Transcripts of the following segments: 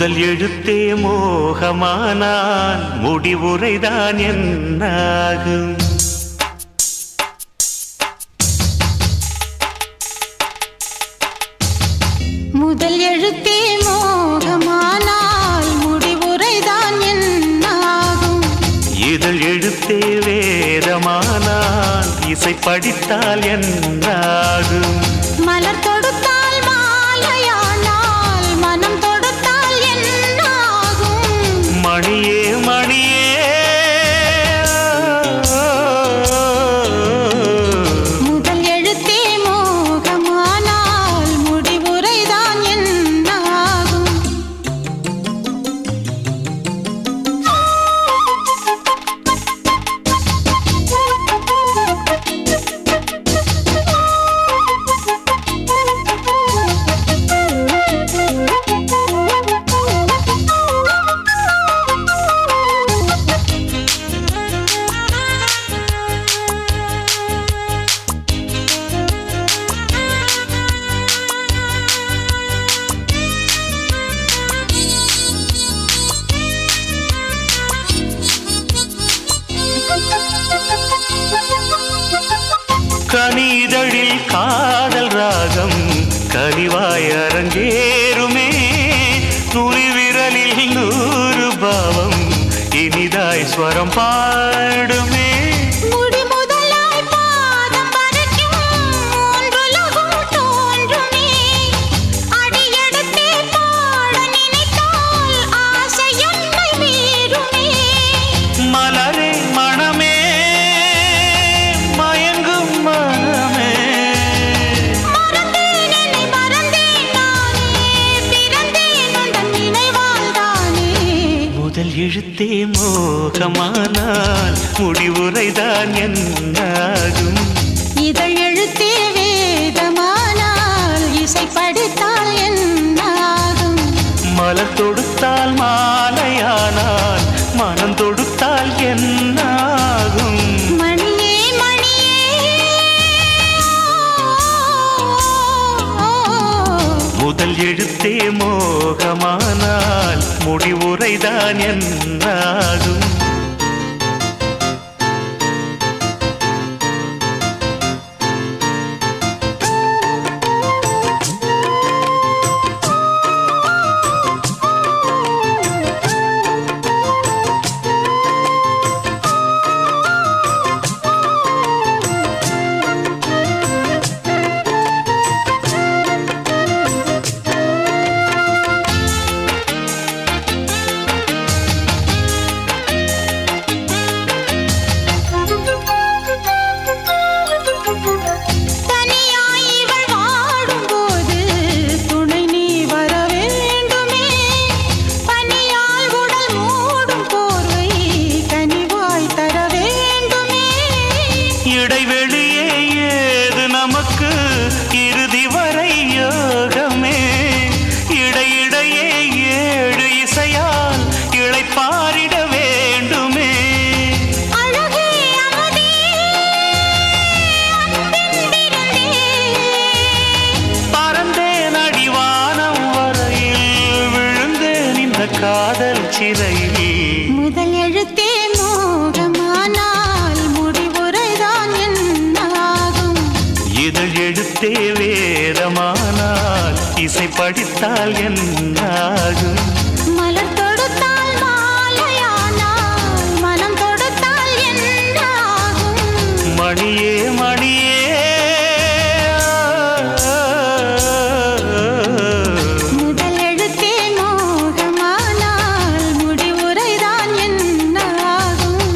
முதல் எழுத்தே மோகமானால் முடிவுரைதான் என்னாகும். முதல் எழுத்தே மோகமானால் முடிவுரைதான் என்னாகும். இதழ் எழுத்தே வேதமானால் இசை படித்தால் என்னாகும். மலர் இதழில் காதல் ராகம் கனிவாய் அரங்கேறுமே. துணிவிரலில் நூறு பாவம் இனிதாய் ஸ்வரம் பாடும். எழுத்தே மோகமானால் முடிவுரைதான் என்னாகும்? இதழ் எழுத்தே வேதமானால் இசை படித்தால் என்னாகும்? மலர் தொடுத்தால் மாலையானால் எழுத்தே மோகமானால் முடிவுரைதான் என்னாகும்? படித்தால் என்னாகும்? மலர் தொடுத்தால் மாலையானால் மனம் தொடுத்தால் என்னாகும்? மணியே மணியே முதல் எழுத்தே மோகமானால் முடிவுரைதான் என்னாகும்?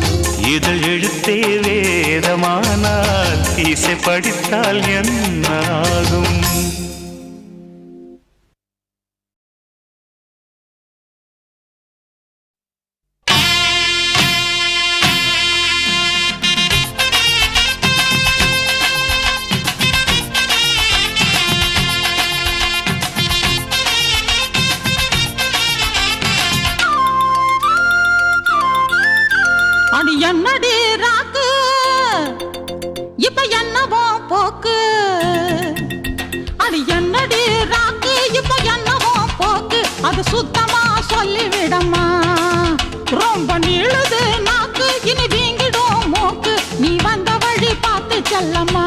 இதழ் எழுத்தே வேதமானால் இசை படித்தால் என்னாகும்? செல்லம்மா.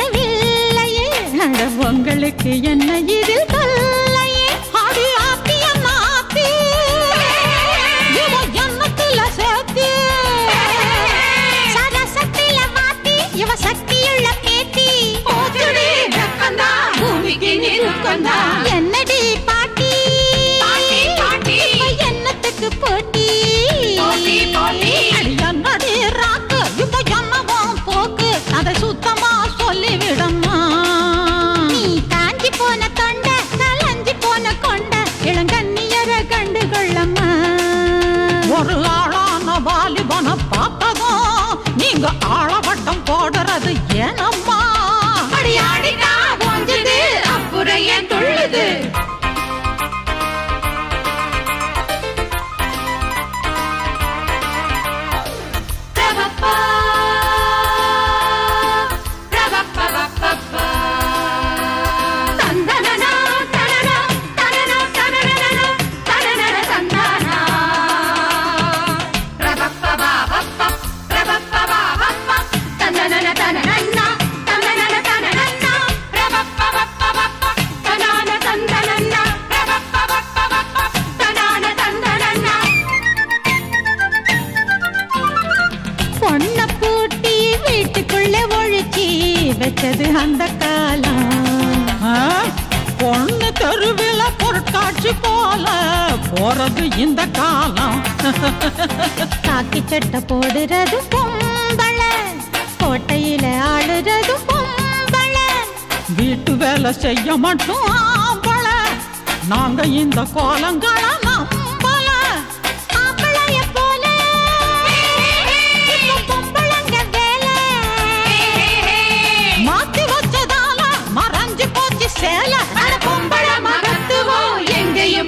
தேவையில்லையே அட உங்களுக்கு என்ன இது இவ எண்ணத்துல பேத்தி. என்னடி போறது இந்த காலம். காக்கி சட்டை போடுறது பொம்பள. கோட்டையில ஆடுறது பொம்பள. வீட்டு வேலை செய்ய மட்டும் நாங்க இந்த கோலங்கள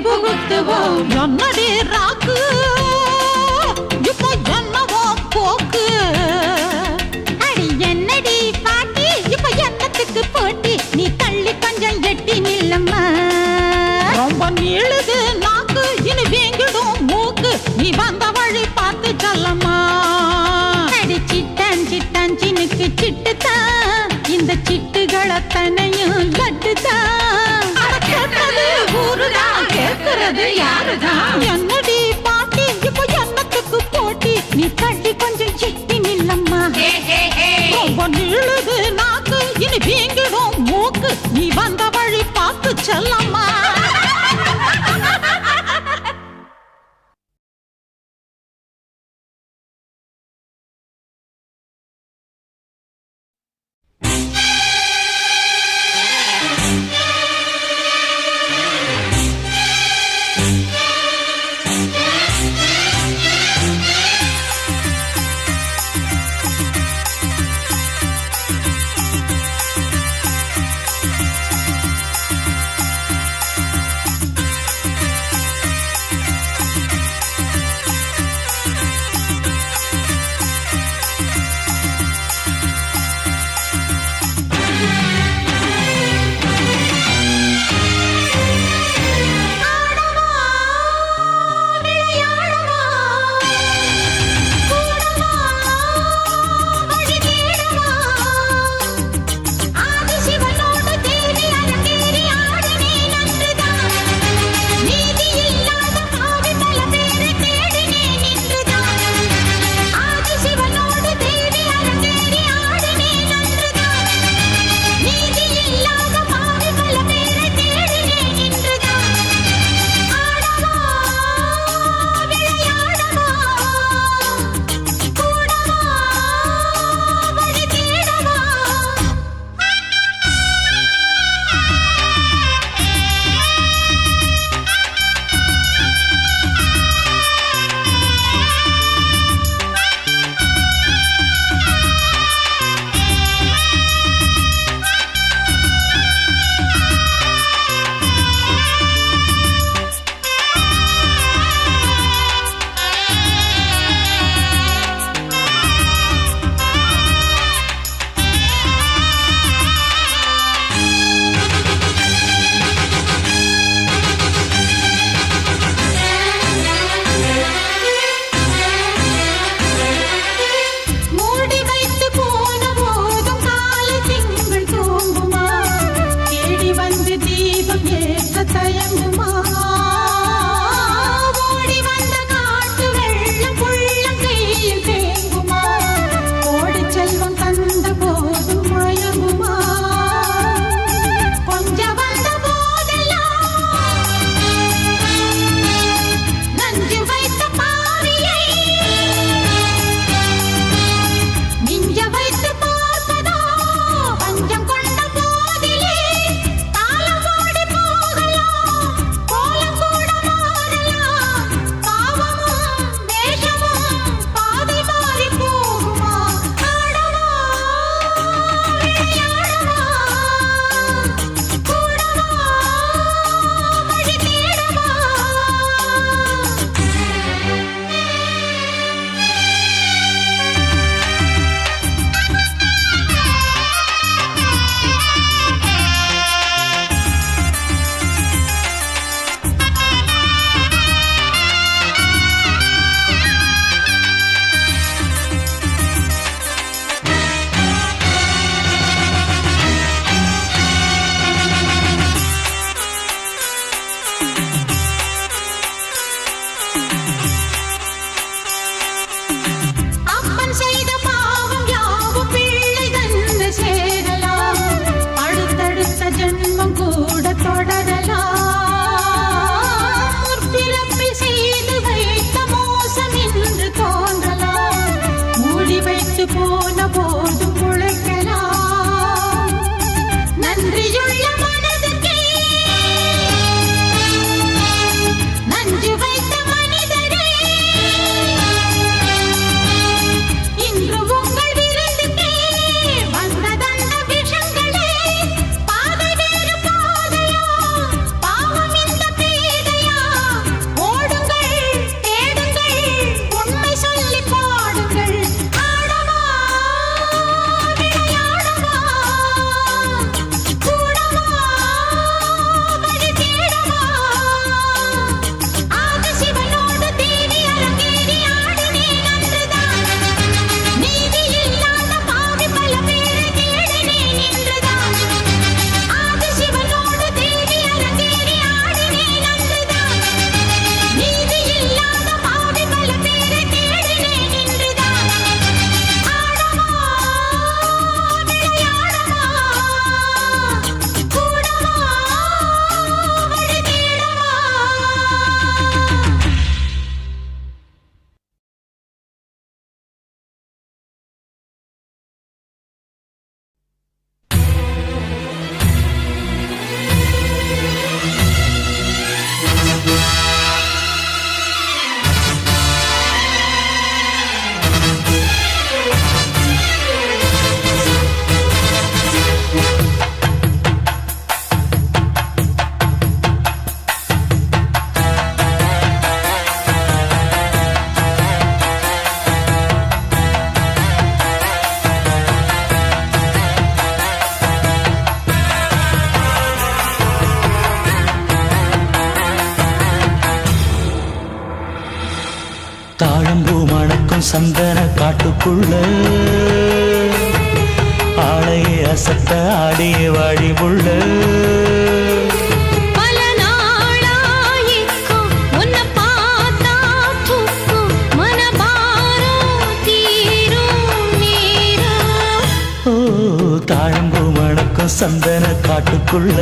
ಬುಗುತ್ತುವೋ ನನ್ನದೇ ರಾಕು யாரது யாரதா என்னடி பாட்டி? இப்போ என்னத்துக்கு போட்டி? நீ தள்ளி கொஞ்சம் எட்டி நில்லம்மா. ரொம்ப நீளுது நாக்கு இனி வீங்கிடும் மூக்கு. நீ வந்த வழி பார்த்து செல்லாம் தாழம்பூ மணக்கும் சந்தன காட்டுக்குள்ள. ஆளையே அசத்த ஆடிய வாடிவுள்ள தாழம்பூ மணக்கும் சந்தன காட்டுக்குள்ள.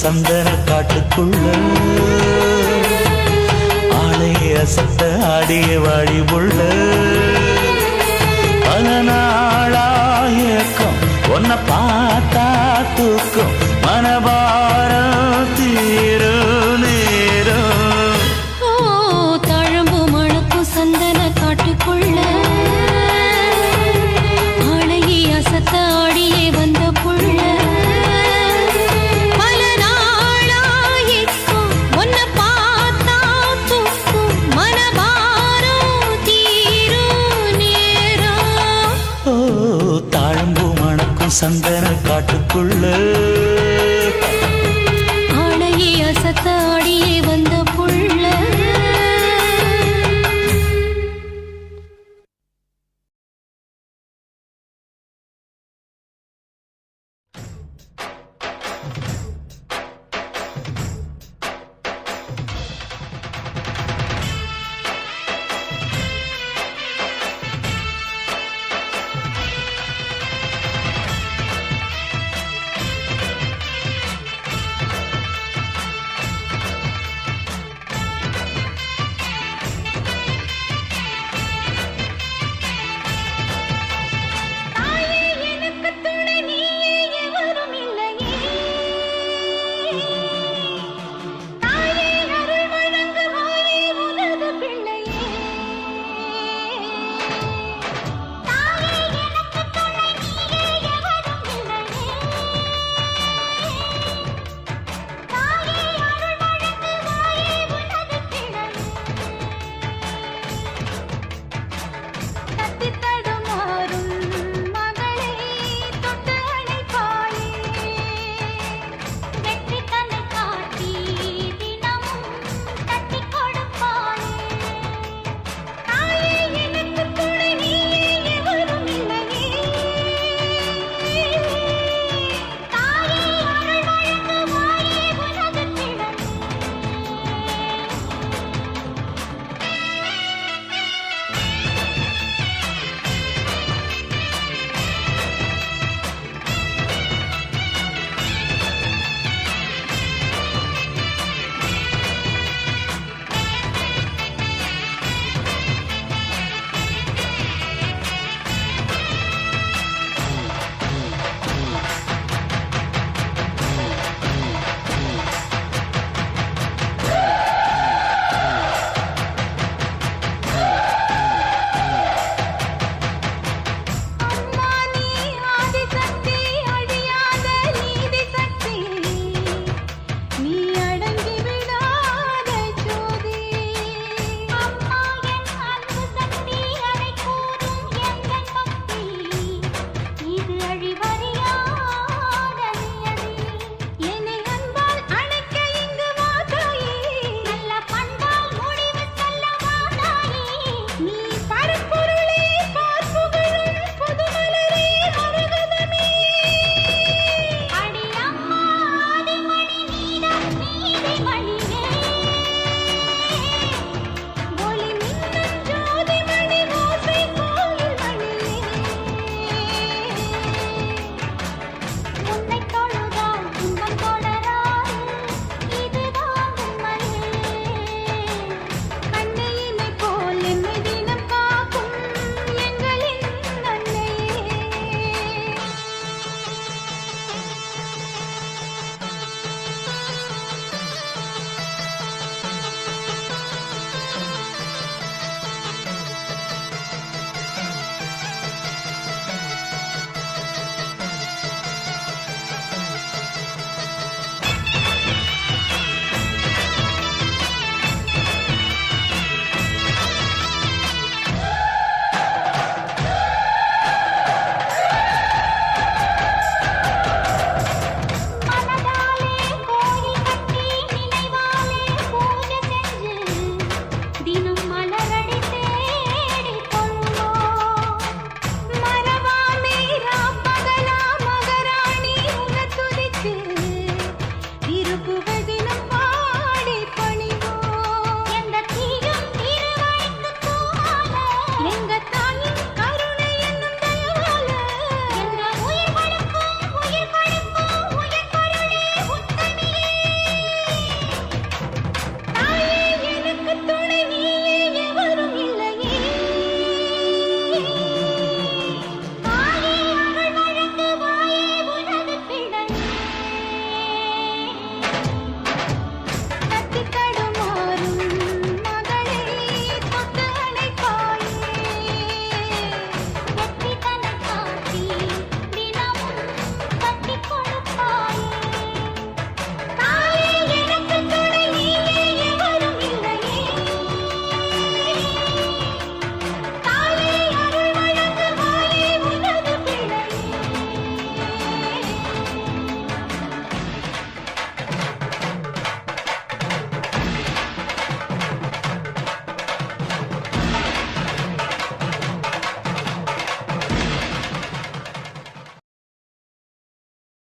சந்தன காட்டுக்குள்ள. ஆளைய சத்த ஆடிய வாடி உள்ள.